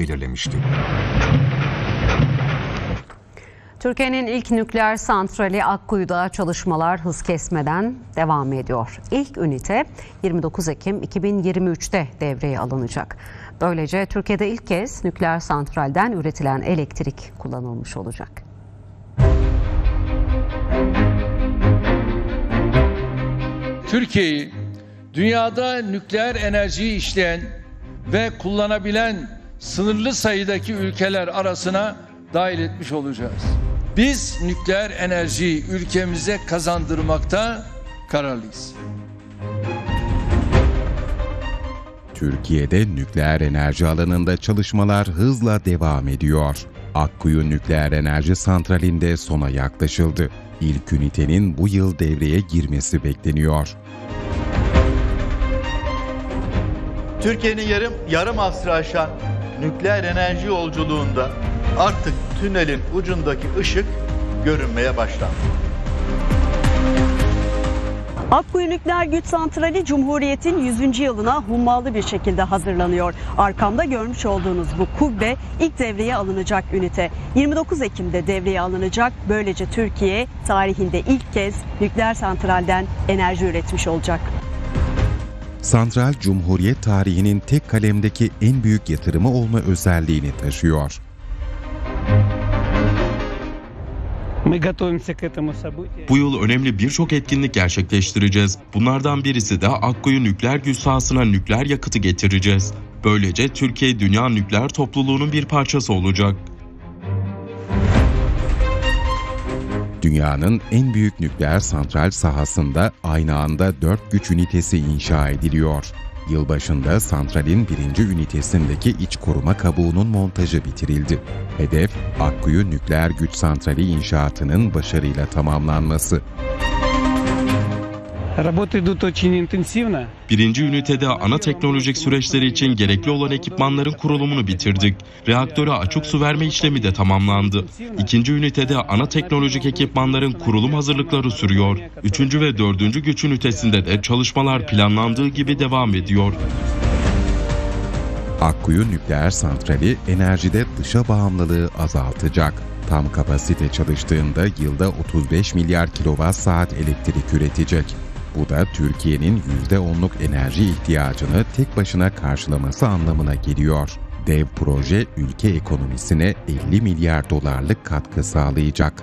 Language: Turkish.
belirlemişti. Türkiye'nin ilk nükleer santrali Akkuyu'da çalışmalar hız kesmeden devam ediyor. İlk ünite 29 Ekim 2023'te devreye alınacak. Böylece Türkiye'de ilk kez nükleer santralden üretilen elektrik kullanılmış olacak. Türkiye'yi dünyada nükleer enerjiyi işleyen ve kullanabilen sınırlı sayıdaki ülkeler arasına dahil etmiş olacağız. Biz nükleer enerjiyi ülkemize kazandırmakta kararlıyız. Türkiye'de nükleer enerji alanında çalışmalar hızla devam ediyor. Akkuyu Nükleer Enerji Santrali'nde sona yaklaşıldı. İlk ünitenin bu yıl devreye girmesi bekleniyor. Türkiye'nin yarım yarım asrı aşan nükleer enerji yolculuğunda artık tünelin ucundaki ışık görünmeye başlandı. Akkuyu Nükleer Güç Santrali Cumhuriyet'in 100. yılına hummalı bir şekilde hazırlanıyor. Arkamda görmüş olduğunuz bu kubbe ilk devreye alınacak ünite. 29 Ekim'de devreye alınacak. Böylece Türkiye tarihinde ilk kez nükleer santralden enerji üretmiş olacak santral Cumhuriyet tarihinin tek kalemdeki en büyük yatırımı olma özelliğini taşıyor. Bu yıl önemli birçok etkinlik gerçekleştireceğiz. Bunlardan birisi de Akkuyu nükleer güç sahasına nükleer yakıtı getireceğiz. Böylece Türkiye dünya nükleer topluluğunun bir parçası olacak. Dünyanın en büyük nükleer santral sahasında aynı anda 4 güç ünitesi inşa ediliyor. Yılbaşında santralin birinci ünitesindeki iç koruma kabuğunun montajı bitirildi. Hedef, Akkuyu Nükleer Güç Santrali inşaatının başarıyla tamamlanması. Birinci ünitede ana teknolojik süreçleri için gerekli olan ekipmanların kurulumunu bitirdik. Reaktöre açık su verme işlemi de tamamlandı. İkinci ünitede ana teknolojik ekipmanların kurulum hazırlıkları sürüyor. Üçüncü ve dördüncü güç ünitesinde de çalışmalar planlandığı gibi devam ediyor. Akkuyu Nükleer Santrali enerjide dışa bağımlılığı azaltacak. Tam kapasite çalıştığında yılda 35 milyar kilowatt saat elektrik üretecek. Bu da Türkiye'nin %10'luk enerji ihtiyacını tek başına karşılaması anlamına geliyor. Dev proje ülke ekonomisine 50 milyar dolarlık katkı sağlayacak.